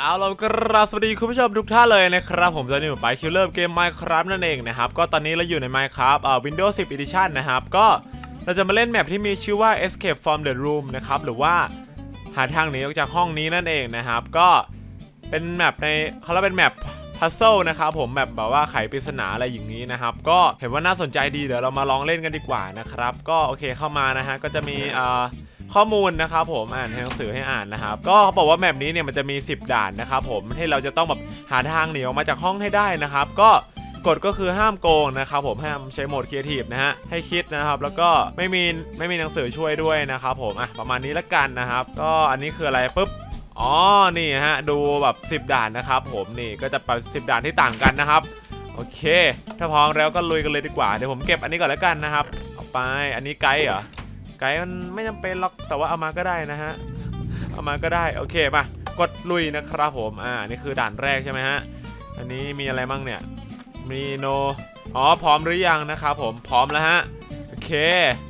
เอาล่ะกราบสวัสดีคุณผู้ชมทุกท่านเลยนะครับผมจะอยู่ไปคิวเลอร์เกม Minecraft นั่นเองนะครับก็ตอนนี้เราอยู่ใน Minecraft อ่า Windows 10 Edition นะครับก็เราจะมาเล่นแมปที่มีชื่อว่า Escape from the Room นะครับหรือว่าหาทางหนีออกจากห้องนี้นั่นเองนะครับก็เป็นแมปในเขาเรียกเป็นแมป พัซเซิลนะครับผมแมปแบบว่าไขปริศนาอะไรอย่างนี้นะครับ ก็เห็นว่าน่าสนใจดีเดี๋ยวเรามาลองเล่นกันดีกว่านะครับ ก็โอเคเข้ามานะฮะก็จะมีอ่าข้อมูลนะครับผมอ่านในหนังสือให้อ่านนะครับ ก็เขาบอกว่าแมปนี้เนี่ยมันจะมี 10 ด่านนะครับผมให้เราจะต้องแบบหาทางหนีออกมาจากห้องให้ได้นะครับ ก็กฎก็คือห้ามโกงนะครับผมห้ามใช้โหมดครีเอทีฟนะฮะให้คิดนะครับ แล้วก็ไม่มีไม่มีหนังสือช่วยด้วยนะครับผมอะประมาณนี้ละกันนะครับ ก็อันนี้คืออะไรปุ๊บ อ๋อ นี่ฮะ ดูแบบ 10 ด่านนะครับผมนี่ก็จะเป็น10 ด่านที่ต่างกันนะครับ โอเค ถ้าพร้อมแล้วก็ลุยกันเลยดีกว่า เดี๋ยวผมเก็บอันนี้ก่อนแล้วกันนะครับ เอาไป อันนี้ไกด์เหรอ ไกด์มันไม่จำเป็นหรอก แต่ว่าเอามาก็ได้นะฮะ เอามาก็ได้ โอเค มา กดลุยนะครับผม อ่า นี่คือด่านแรกใช่ไหมฮะ อันนี้มีอะไรมั่งเนี่ย มีโน อ๋อ พร้อมหรือยังนะครับผม พร้อมแล้วฮะ โอเค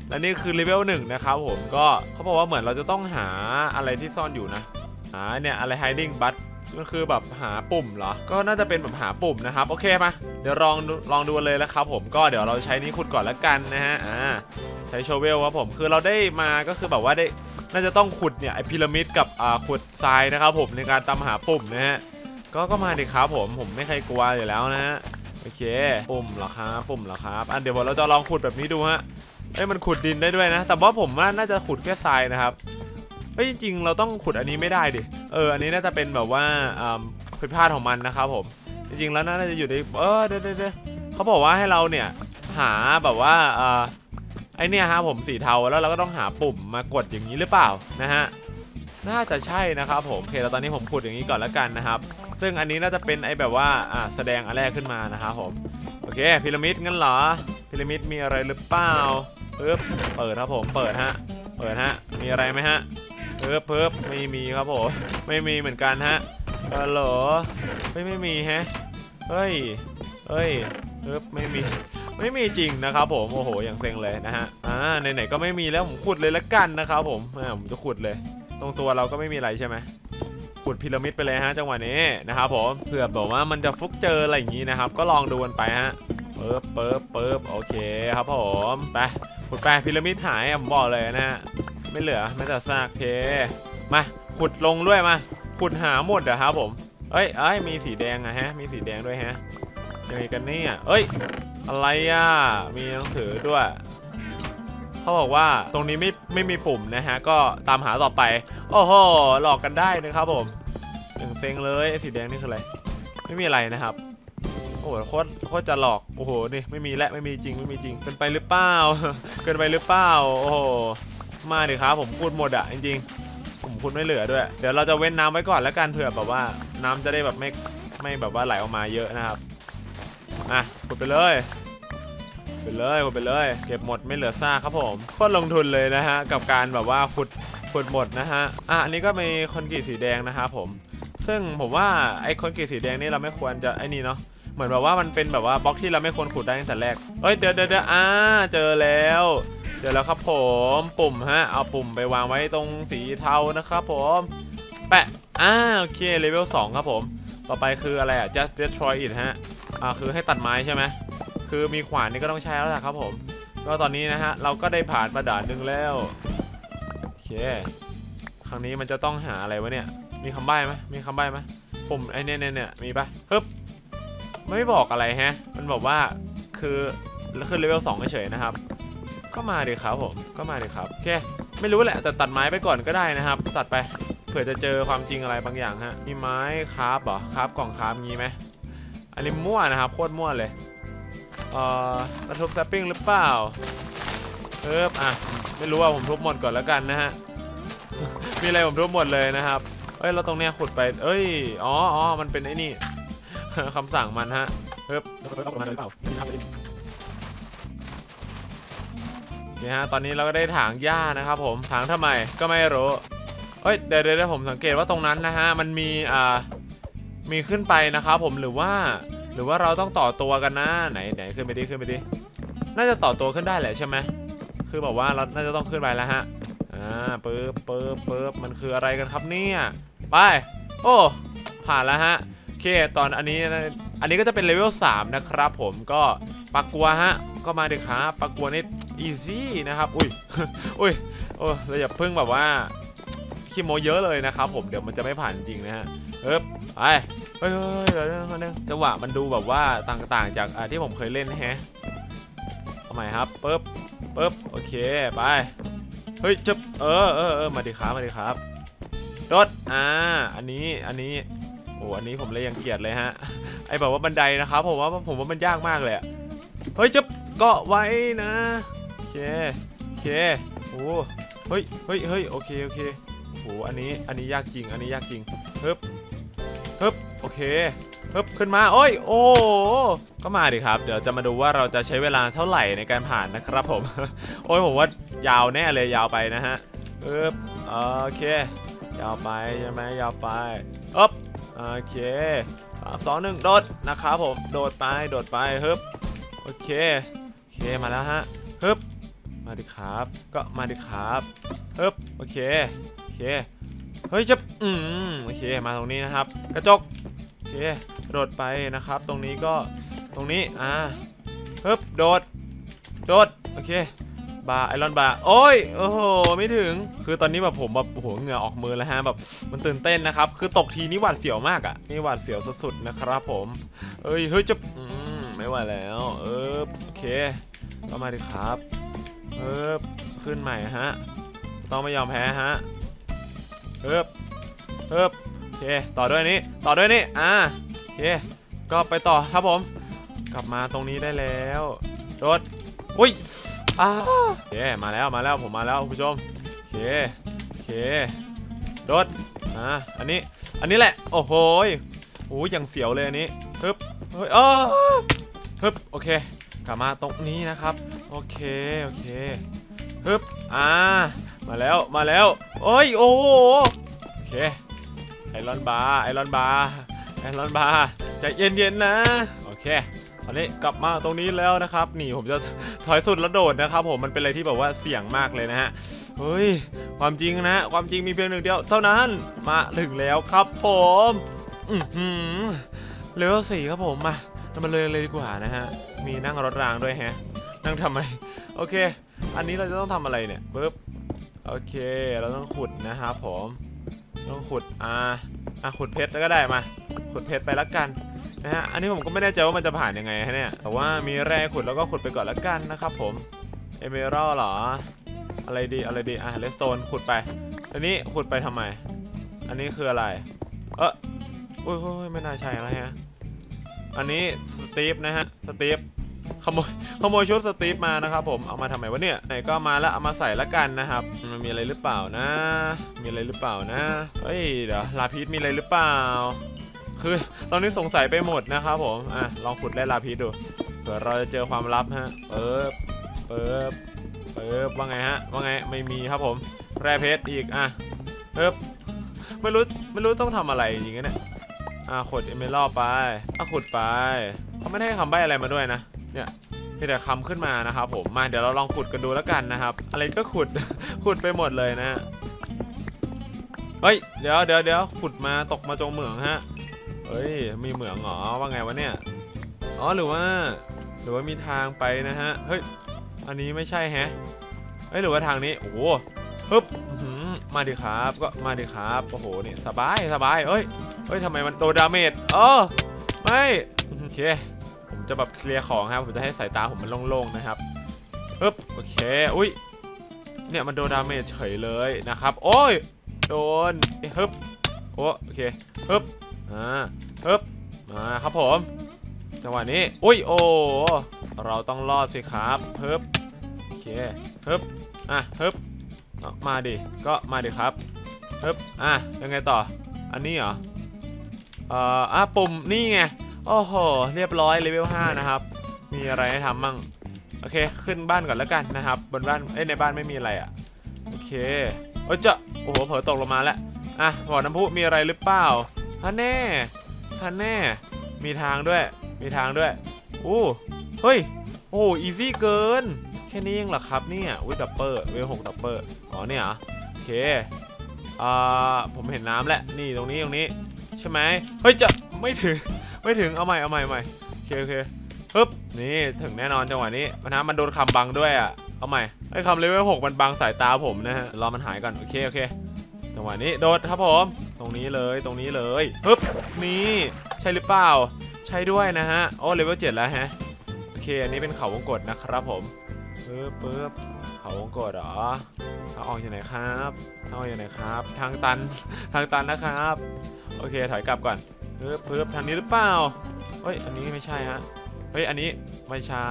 และนี่คือเลเวลหนึ่งนะครับผม ก็เขาบอกว่าเหมือนเราจะต้องหาอะไรที่ซ่อนอยู่นะ หาเนี่ยอะไร hiding but ก็คือแบบหาปุ่มเหรอ ก็น่าจะเป็นแบบหาปุ่มนะครับ โอเคมาเดี๋ยวลองลองดูเลยแล้วครับผม ก็เดี๋ยวเราใช้นี้ขุดก่อนแล้วกันนะฮะ อ่า ใช้โชเวลครับผม คือเราได้มาก็คือแบบว่าได้ น่าจะต้องขุดเนี่ยไอพีระมิดกับอ่าขุดทรายนะครับผมในการตามหาปุ่มนะฮะ ก็ก็มาดิครับผม ผมไม่เคยกลัวอยู่แล้วนะฮะ โอเค ปุ่มเหรอครับ ปุ่มเหรอครับ อะเดี๋ยวเราจะลองขุดแบบนี้ดูฮะเอ้ยมันขุดดินได้ด้วยนะ แต่ว่าผมว่าน่าจะขุดแค่ทรายนะครับ ฮ้ยจริงๆเราต้องขุดอันนี้ไม่ได้ดิ เออ อันนี้น่าจะเป็นแบบว่าผิดพลาดของมันนะครับผม จริงๆแล้วน่าจะอยู่ใน เออเดี๋ยวเดี๋ยวเดี๋ยวเขาบอกว่าให้เราเนี่ยหาแบบว่าอ่าไอเนี่ยฮะผมสีเทาแล้วเราก็ต้องหาปุ่มมากดอย่างนี้หรือเปล่านะฮะ น่าจะใช่นะครับผม โอเคแล้วตอนนี้ผมขุดอย่างนี้ก่อนแล้วกันนะครับ ซึ่งอันนี้น่าจะเป็นไอแบบว่าอ่าแสดงอันแรกขึ้นมานะครับผม โอเคพีระมิดงั้นเหรอ พีระมิดมีอะไรหรือเปล่าปึ๊บเปิดครับผม เปิดฮะ เปิดฮะ มีอะไรไหมฮะ ปึ๊บปึ๊บไม่มีครับผมไม่มีเหมือนกันฮะฮัลโหลไม่ไม่มีฮะเฮ้ยเฮ้ยปึ๊บไม่มีไม่มีจริงนะครับผมโอ้โหอย่างเซ็งเลยนะฮะอ่าไหนๆก็ไม่มีแล้วผมขุดเลยละกันนะครับผมอ่าผมจะขุดเลย ตรงตัวเราก็ไม่มีอะไรใช่ไหมขุดพีระมิดไปเลยฮะจังหวะนี้นะครับผมเผื่อบอกว่ามันจะฟุกเจออะไรอย่างนี้นะครับ ก็ลองดูกันไปฮะเปิบเปิบเปิบโอเคครับผมไปขุดไปพีระมิดหายผมบอกเลยนะฮะ ไม่เหลือแม้แต่ซากเคมาขุดลงด้วยมา ขุดหาหมดอะครับผม เอ้ยเอ้ยมีสีแดงอะฮะ มีสีแดงด้วยฮะยังไงกันเนี่ยเอ้ย อะไรอะมีหนังสือด้วยเขาบอกว่าตรงนี้ไม่ไม่มีปุ่มนะฮะ ก็ตามหาต่อไป โอ้โหหลอกกันได้นะครับผมอย่างเซ็งเลยสีแดงนี่คืออะไรไม่มีอะไรนะครับโอ้โหโคตรโคตรจะหลอกโอ้โหนี่ไม่มีและไม่มีจริงไม่มีจริงเกินไปหรือเปล่าเกินไปหรือเปล่าโอ้โห มาดิครับผมพูดหมดอะจริงๆ ผมพูดไม่เหลือด้วย เดี๋ยวเราจะเว้นน้ำไว้ก่อนแล้วกันเผื่อแบบว่าน้ำจะได้แบบไม่ไม่แบบว่าไหลออกมาเยอะนะครับ อะกดไปเลยไปเลยกดไปเลย เก็บหมดไม่เหลือซากครับผมโคตรลงทุนเลยนะฮะ กับการแบบว่าขุดขุดหมดนะฮะ อะอันนี้ก็มีคอนกรีตสีแดงนะครับผม ซึ่งผมว่าไอ้คอนกรีตสีแดงนี่เราไม่ควรจะไอ้นี่เนาะ เหมือนแบบว่ามันเป็นแบบว่าบล็อกที่เราไม่ควรขุดได้ตั้งแต่แรก เอ้ยเดี๋ยวเดี๋ยวเดี๋ยวอ่าเจอแล้ว เจอแล้วครับผมปุ่มฮะเอาปุ่มไปวางไว้ตรงสีเทานะครับผมแปะอ่าโอเคเลเวล2ครับผม ต่อไปคืออะไรอะ just destroy it ฮะอ่าคือให้ตัดไม้ใช่ไหมคือมีขวานนี่ก็ต้องใช้แล้วแหละครับผม ก็ตอนนี้นะฮะ เราก็ได้ผ่านมาด่านหนึ่งแล้ว โอเค ครั้งนี้มันจะต้องหาอะไรวะเนี่ย มีคำใบ้ไหมมีคำใบ้ไหมปุ่มไอ้เนี่ยเนี่ยเนี่ยมีปะฮึบไม่บอกอะไรฮะ มันบอกว่าคือขึ้นเลเวล2เฉยๆนะครับ ก็มาดิครับผมก็มาดิครับโอเคไม่รู้แหละแต่ตัดไม้ไปก่อนก็ได้นะครับ ตัดไปเผื่อจะเจอความจริงอะไรบางอย่างฮะมีไม้คราฟเหรอคราฟกล่องคราฟงี้ไหมอันนี้มั่วนะครับโคตรมั่วเลยเอ่อกระทบแซปปิ้งหรือเปล่าเอออะไม่รู้ว่าผมทุบหมดก่อนแล้วกันนะฮะมีอะไรผมทุบหมดเลยนะครับเอ้ยเราตรงเนี้ยขุดไปเอ้ยอ๋ออ๋อมันเป็นไอ้นี่คำสั่งมันฮะเออเปล่า โอเคฮะ ตอนนี้เราก็ได้ถางหญ้านะครับผมถางทำไมก็ไม่รู้เอ้ยเดี๋ยวเดี๋ยวผมสังเกตว่าตรงนั้นนะฮะมันมีอ่ามีขึ้นไปนะครับผมหรือว่า หรือว่าเราต้องต่อตัวกันนะไหนไหนขึ้นไปดิขึ้นไปดิน่าจะต่อตัวขึ้นได้แหละใช่ไหมคือแบบว่าเราน่าจะต้องขึ้นไปแล้วฮะอ่าปึ๊บปึ๊บปึ๊บมันคืออะไรกันครับเนี่ยไป โอ้ ผ่านแล้วฮะโอเคตอนอันนี้อันนี้ก็จะเป็นเลเวล3นะครับผมก็ปักกัวฮะก็มาเดิครับปักกัวนี่ อีซี่นะครับอุ้ยอุ้ยโอ้เราอย่าเพิ่งแบบว่าขี้โมเยอะเลยนะครับ ผมเดี๋ยวมันจะไม่ผ่านจริงนะฮะเอ๊บไปเฮ้ยเฮ้ยเดี๋ยวดาวเดี๋ยวจังหวะมันดูแบบว่าต่างๆ จากที่ผมเคยเล่นนะฮะเอาใหม่ครับปึ๊บปึ๊บโอเคไปเฮ้ยจะเออเออเออมาดิครับมาดิครับรถอ่าอันนี้อันนี้โอ้อันนี้ผมเลยยังเกลียดเลยฮะไอแบบว่าบันไดนะครับผมว่าผมว่ามันยากมากเลยเฮ้ยจะเกาะไว้นะ เคโอเคโอ้เฮ้ยเฮ้ยเฮ้ยโอเคโอเคโอ้อันนี้อันนี้ยากจริง อันนี้ยากจริงฮึบฮึบโอเคฮึบขึ้นมาโอ้ยโอ้ก็มาดิครับ เดี๋ยวจะมาดูว่าเราจะใช้เวลาเท่าไหร่ในการผ่านนะครับผม โอ้ยผมว่ายาวแน่เลยยาวไปนะฮะฮึบโอเค ยาวไปใช่ไหมยาวไปอ๊บโอเคสามสองหนึ่งโดดนะครับผมโดดไปโดดไปฮึบโอเคโอเคมาแล้วฮะ ดิครับ ก็มาดิครับฮึบโอเคโอเคเฮ้ยจะอืมโอเคมาตรงนี้นะครับ กระจกโอเคโดดไปนะครับ ตรงนี้ก็ตรงนี้อ่าฮึบโดดโดดโอเคบาไอรอนบาโอ้ยโอ้โหไม่ถึงคือตอนนี้แบบผมแบบโอ้โหเหงื่อออกมือแล้วฮะแบบมันตื่นเต้นนะครับ คือตกทีนี่หวาดเสียวมากอะ่ะนี่หวาดเสียวสุดๆนะครับผมเอ้ยเฮ้ยจะอืมไม่ไหวแล้วเออโอเคก็มาดิครับ เออขึ้นใหม่ฮะ ต้องไม่ยอมแพ้ฮะเอิบเอิบโอเค ต่อด้วยนี้ ต่อด้วยนี้ อ่าโอเค ก็ไปต่อครับผม กลับมาตรงนี้ได้แล้วรถอุ้ยอ้าโอเค มาแล้ว มาแล้ว ผมมาแล้วคุณผู้ชมโอเคโอเคโดดอ่าอันนี้ อันนี้แหละ โอ้โหโอ้ยอย่างเสียวเลยอันนี้ ฮึบ เฮ้ยเออฮึบ โอเค กลับมาตรงนี้นะครับ โอเค โอเคฮึบอ่า มาแล้ว มาแล้ว โอ้ย โอ้โหโอเค ไอรอนบาร์ ไอรอนบาร์ ไอรอนบาร์ใจเย็นๆนะ โอเคตอนนี้กลับมาตรงนี้แล้วนะครับ นี่ผมจะถอยสุดแล้วโดดนะครับ ผม มันเป็นอะไรที่แบบว่าเสี่ยงมากเลยนะฮะ เฮ้ย ความจริงนะ ความจริงมีเพียงหนึ่งเดียว เท่านั้น มาถึงแล้วครับผม อือหือเลเวลสี่ครับผม มา เรามาเลยเลยดีกว่านะฮะ มีนั่งรถรางด้วยฮะ นั่งทำไมโอเค อันนี้เราจะต้องทำอะไรเนี่ยปึ๊บ โอเค เราต้องขุดนะครับผม ต้องขุด อ่า อะขุดเพชรแล้วก็ได้มา ขุดเพชรไปแล้วกันนะฮะ อันนี้ผมก็ไม่แน่ใจว่ามันจะผ่านยังไงฮะเนี่ย แต่ว่ามีแร่ขุดแล้วก็ขุดไปก่อนแล้วกันนะครับผม เอเมอรัลเหรอ อะไรดี อะไรดี อะเลสโตนขุดไป อันนี้ขุดไปทำไม อันนี้คืออะไร เอออุ้ยอุ้ยไม่น่าใช่อะไรฮะ อันนี้สตีฟนะฮะสตีฟขโมยขโมยชุดสตีฟมานะครับผมเอามาทำไมวะเนี่ยไหนก็มาแล้วเอามาใส่ละกันนะครับ มันมีอะไรหรือเปล่านะ มีอะไรหรือเปล่านะเฮ้ยเดี๋ยวลาพีทมีอะไรหรือเปล่า คือตอนนี้สงสัยไปหมดนะครับผมอะลองขุดแร่ลาพีทดูเผื่อเราจะเจอความลับฮะเปิบเปิบเปิบว่าไงฮะว่าไงไม่มีครับผมแร่เพชรอีกอะเปิบไม่รู้ไม่รู้ต้องทำอะไรจริงๆเนี่ย อะขุดเอเมรัลไปอะขุดไปเขาไม่ได้ให้คำใบ้อะไรมาด้วยนะ เนี่ยมีแต่คำขึ้นมานะครับผม มาเดี๋ยวเราลองขุดกันดูแล้วกันนะครับ อะไรก็ขุด ขุดไปหมดเลยนะ เฮ้ย เดี๋ยวเดี๋ยวเดี๋ยวขุดมาตกมาจงเหมืองฮะ เฮ้ย มีเหมืองเหรอ ว่าไงวะเนี่ย อ๋อ หรือว่า หรือว่ามีทางไปนะฮะ เฮ้ย อันนี้ไม่ใช่แฮะ เฮ้ย หรือว่าทางนี้ โอ้โหฮึบ มาดิครับ ก็มาดิครับ โอ้โหนี่สบายสบายเฮ้ยเฮ้ยทำไมมันโดนดาเมจเออไม่โอเค ผมจะแบบเคลียร์ของครับ ผมจะให้สายตาผมมันโล่งๆนะครับฮึบโอเค อุ้ย เนี่ยมันโดนดาเมจเฉยเลยนะครับ โอ้ย โดนเอ้ยฮึบโอ้โอเคฮึบอ่าฮึบมาครับผม จังหวะนี้ อุ้ย โอ้ เราต้องรอดสิครับฮึบโอเคฮึบอะฮึบเอา มาดิ ก็มาดิครับฮึบอะ ยังไงต่อ อันนี้เหรอ เอ่อ อะ ปุ่ม นี่ไง โอ้โห เรียบร้อย เลเวล 5 นะครับ มีอะไรให้ทำมั่ง โอเค ขึ้นบ้านก่อนแล้วกันนะครับ บนบ้าน เอ้ย ในบ้านไม่มีอะไรอะ โอเคโอ้ยเจะโอ้โห เผลอตกลงมาแล้ว อะบ่อน้ำพุมีอะไรหรือเปล่าฮันแน่ฮันแน่ มีทางด้วย มีทางด้วย อู้ เฮ้ย โอ้อีซี่เกิน แค่นี้เองเหรอครับเนี่ยอุ้ยดับเปอร์เวลหกดับเปอร์อ๋อเนี่ยเหรอโอเคอ่าผมเห็นน้ำแล้วนี่ตรงนี้ตรงนี้ใช่ไหมเฮ้ยจะไม่ถึงไม่ถึงเอาใหม่เอาใหม่ใหม่โอเคโอเคปึ๊บนี่ถึงแน่นอนจังหวะนี้มันนะมันโดนคำบังด้วยอะเอาใหม่ไอ้คำเลเวลหกมันบังสายตาผมนะฮะรอมันหายก่อนโอเคโอเคจังหวะนี้โดดครับผมตรงนี้เลยตรงนี้เลยปึ๊บนี่ใช่หรือเปล่า ใช่ด้วยนะฮะโอ้เลเวลเจ็ดแล้วฮะโอเคอันนี้เป็นเขาวงกตนะครับผม ปึ๊บปึ๊บเขาวงกตเหรอทางออกอยู่ไหนครับทางออกอยู่ไหนครับ ทางตัน ทางตันนะครับ โอเค ถอยกลับก่อนปึ๊บปึ๊บทางนี้หรือเปล่า เฮ้ย อันนี้ไม่ใช่ฮะ เฮ้ย อันนี้ไม่ใช่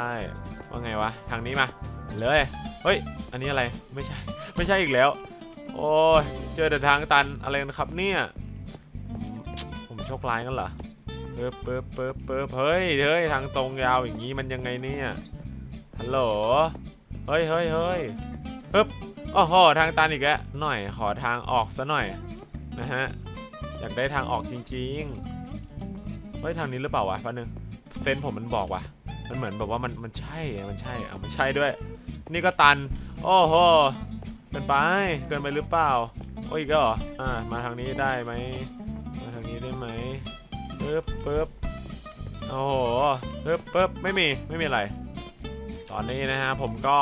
ว่าไงวะ ทางนี้มา เลย เฮ้ย อันนี้อะไร ไม่ใช่ ไม่ใช่อีกแล้ว โอ้ย เจอแต่ทางตัน อะไรกันครับเนี่ย ผมโชคร้ายกันเหรอเปิ๊บเปิ๊บเปิ๊บเปิ๊บเฮ้ย เฮ้ย ทางตรงยาวอย่างนี้มันยังไงเนี่ย ฮัลโหล เฮ้ยเฮ้ยเฮ้ยปึ๊บโอ้โห ทางตันอีกแล้ว หน่อย ขอทางออกซะหน่อย นะฮะ อยากได้ทางออกจริงๆ เฮ้ย ทางนี้หรือเปล่าวะแป๊บนึง เซนส์ผมมันบอกว่ะ มันเหมือนแบบว่ามัน มันใช่ มันใช่ เอามันใช่ด้วย นี่ก็ตัน โอ้โห เกินไป เกินไปหรือเปล่า โอ้ยอีกแล้วออ่า มาทางนี้ได้ไหม มาทางนี้ได้ไหมปึ๊บปึ๊บโอ้โหปึ๊บปึ๊บไม่มี ไม่มีอะไร ตอนนี้นะฮะผมก็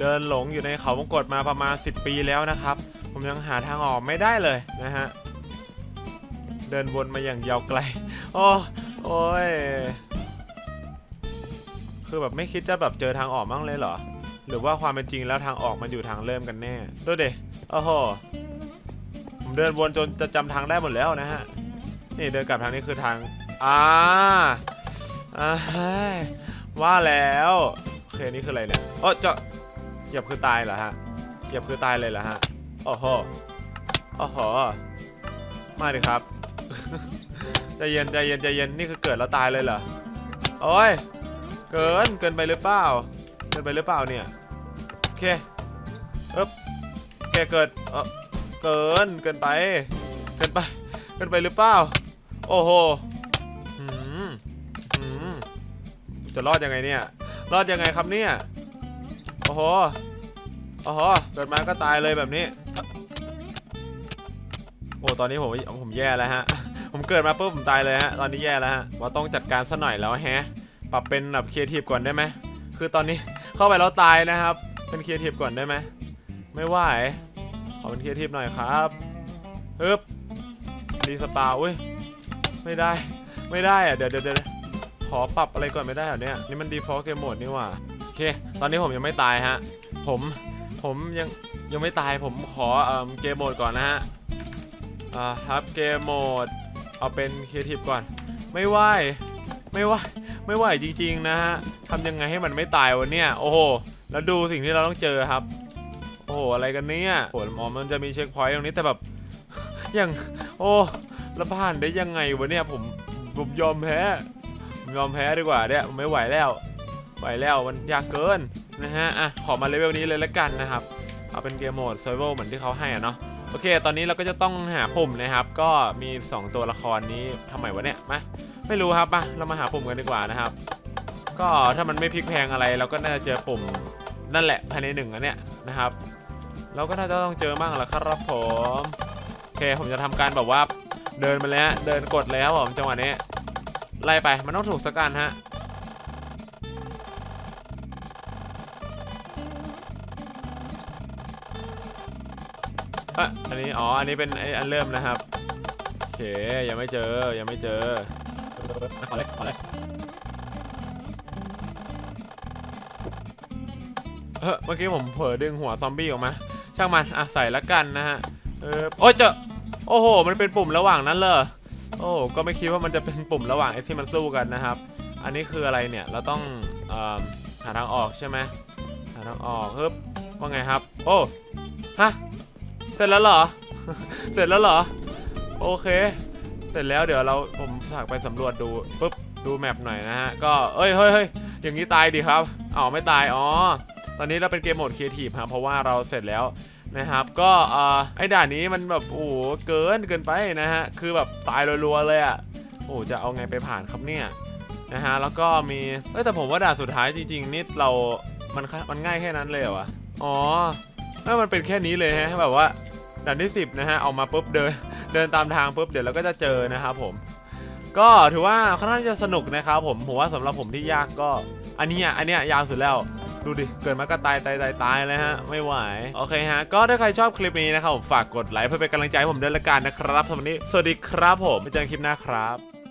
เดินหลงอยู่ในเขาวงกตมาประมาณ 10 ปีแล้วนะครับ ผมยังหาทางออกไม่ได้เลยนะฮะ เดินวนมาอย่างยาวไกล โอ้โอ้ย คือแบบไม่คิดจะแบบเจอทางออกบ้างเลยเหรอ หรือว่าความเป็นจริงแล้วทางออกมันอยู่ทางเริ่มกันแน่ ดูดิโอ้โห ผมเดินวนจนจะจำทางได้หมดแล้วนะฮะ นี่เดินกลับทางนี้คือทาง อ่าอ่าว่าแล้ว อเคนี่คืออะไรเนี่ยโอ้จะเหยียบคือตายเหรอฮะเหยียบคือตายเลยเหรอฮะโอ้โหโอ้โหมาดิครับใจเย็นใจเย็นใจเย็นนี่คือเกิดแล้วตายเลยเหรอโอ้ยเกินเกินไปหรือเปล่าเกินไปหรือเปล่าเนี่ยโอเคเอ๊บโอเคเกิดเออเกินเกินไป เกินไปเกินไปหรือเปล่าโอ้โหหืมหืมจะรอดยังไงเนี่ย รอดยังไงครับเนี่ย โอ้โห โอ้โห เกิดมาก็ตายเลยแบบนี้ โอ้ ตอนนี้ผมผมแย่แล้วฮะ ผมเกิดมาปุ๊บผมตายเลยฮะ ตอนนี้แย่แล้วฮะ ว่าต้องจัดการซะหน่อยแล้วแฮะ ปรับเป็นแบบครีเอทีฟก่อนได้ไหม คือตอนนี้เข้าไปแล้วตายนะครับ เป็นครีเอทีฟก่อนได้ไหม ไม่ไหว ขอเป็นครีเอทีฟหน่อยครับฮึบรีสปาอุ้ย ไม่ได้ ไม่ได้อะเดี๋ยวเดี๋ยวเดี๋ยว อปรับอะไรก่อนไม่ได้เหรอเนี่ย นี่มัน default game mode นี่หว่า โอเค ตอนนี้ผมยังไม่ตายฮะ ผม ผมยังยังไม่ตาย ผมขอเอ่อเกมโหมดก่อนนะฮะ อ่าครับเกมโหมด เอาเป็นครีเอทีฟก่อน ไม่ไหว ไม่ไหว ไม่ไหวจริงๆนะฮะทำยังไงให้มันไม่ตายวะเนี่ยโอ้โห แล้วดูสิ่งที่เราต้องเจอครับ โอ้โห อะไรกันเนี่ยโอ้โหอ๋อมันจะมีเช็คพอยต์ตรงนี้แต่แบบ อย่าง โอ้แล้วผ่านได้ยังไงวะเนี่ยผมผมยอมแพ้ ยอมแพ้ดีกว่าเนี่ยไม่ไหวแล้วไหวแล้วมันยากเกินนะฮะอะขอมาเลเวลนี้เลยละกันนะครับเอาเป็นเกมโหมด survival เหมือนที่เขาให้อะเนาะโอเค ตอนนี้เราก็จะต้องหาปุ่มนะครับ ก็มี 2 ตัวละครนี้ทำไมวะเนี่ยมาไม่รู้ครับมาเรามาหาปุ่มกันดีกว่านะครับ ก็ถ้ามันไม่พลิกแพงอะไรเราก็น่าจะเจอปุ่มนั่นแหละภายในหนึ่งอันเนี้ยนะครับ เราก็น่าจะต้องเจอมั่งแหละครับผมโอเคผมจะทำการแบบว่าเดินมาเลยฮะเดินกดเลยครับผมจังหวะนี้ ไล่ไปมันต้องถูกสักการฮะอะอันนี้อ๋ออันนี้เป็นไอ้อันเริ่มนะครับโอเคยังไม่เจอยังไม่เจอขอเลยขอเลยเออเมื่อกี้ผมเผลอดึงหัวซอมบี้ออกมา ช่างมันอะใส่ละกันนะฮะเออโอ้ยเจอโอ้โห มันเป็นปุ่มระหว่างนั้นเลย โอ้ ก็ไม่คิดว่ามันจะเป็นปุ่มระหว่างไอ้ที่มันสู้กันนะครับ อันนี้คืออะไรเนี่ย เราต้องออหาทางออกใช่ไหมหาทางออกฮึบว่าไงครับ โอ้ ฮะ เสร็จแล้วเหรอ เสร็จแล้วเหรอ โอเค เสร็จแล้วเดี๋ยวเราผมฝากไปสำรวจดูปุ๊บ ดูแมปหน่อยนะฮะ ก็ เอ้ยเฮ้ยเฮ้ยอย่างนี้ตายดีครับอ๋อไม่ตาย อ๋อ ตอนนี้เราเป็นเกมโหมดครีเอทีฟครับเพราะว่าเราเสร็จแล้ว นะครับ ก็ไอ้ด่านนี้มันแบบโอ้โหเกินเกินไปนะฮะ คือแบบตายรัวๆเลยอะ โอ้จะเอาไงไปผ่านครับเนี่ยนะฮะ แล้วก็มีเอ้แต่ผมว่าด่านสุดท้ายจริงๆนี่เรา มันมันง่ายแค่นั้นเลยเหรอวะอ๋อถ้ามันเป็นแค่นี้เลยฮะ แบบว่าด่านที่ 10 นะฮะเอามาปุ๊บเดินเดินตามทางปุ๊บเดี๋ยวเราก็จะเจอนะครับผม ก็ถือว่าค่อนข้างจะสนุกนะครับผม ผมว่าสำหรับผมที่ยากก็ อันนี้อันเนี้ยยาวสุดแล้ว ดูดิ เกิดมาก็ตายตายตายตายเลยฮะ ไม่ไหว โอเคฮะ ก็ถ้าใครชอบคลิปนี้นะครับผมฝากกดไลค์เพื่อเป็นกำลังใจให้ผมด้วยละกันนะครับสำหรับวันนี้ สวัสดีครับผมไปเจอกันคลิปหน้าครับ